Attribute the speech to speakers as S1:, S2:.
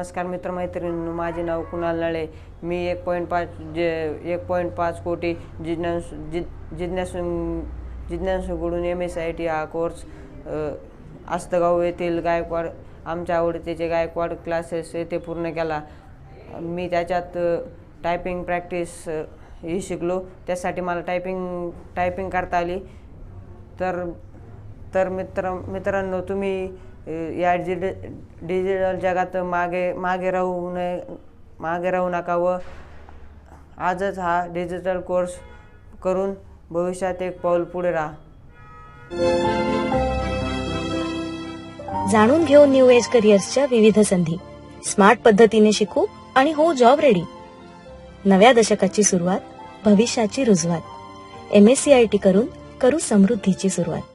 S1: नमस्कार मित्रमैत्रिणींनो माझे नाव कुणाल नळे. मी एक पॉईंट पाच जे एक पॉईंट पाच कोटी जिज्ञास जि जिज्ञासू जिज्ञासूकडून एम एस आय टी हा कोर्स आस्तगाव येथील गायकवाड आमच्या आवडतीचे गायकवाड क्लासेस येथे पूर्ण केला. मी त्याच्यात टायपिंग प्रॅक्टिस ही शिकलो. त्यासाठी मला टायपिंग टायपिंग करता आली. तर तर मित्र मित्रांनो तुम्ही या डिजि डिजिटल जगात मागे मागे राहू नये मागे राहू नका व आजच हा डिजिटल कोर्स करून भविष्यात एक पाऊल पुढे राहा.
S2: जाणून घेऊ न्यू एज करिअर्सच्या विविध संधी स्मार्ट पद्धतीने शिकू आणि हो जॉब रेडी नव्या दशकाची सुरुवात भविष्याची रुजवात. M S C I T करून करू समृद्धीची सुरुवात.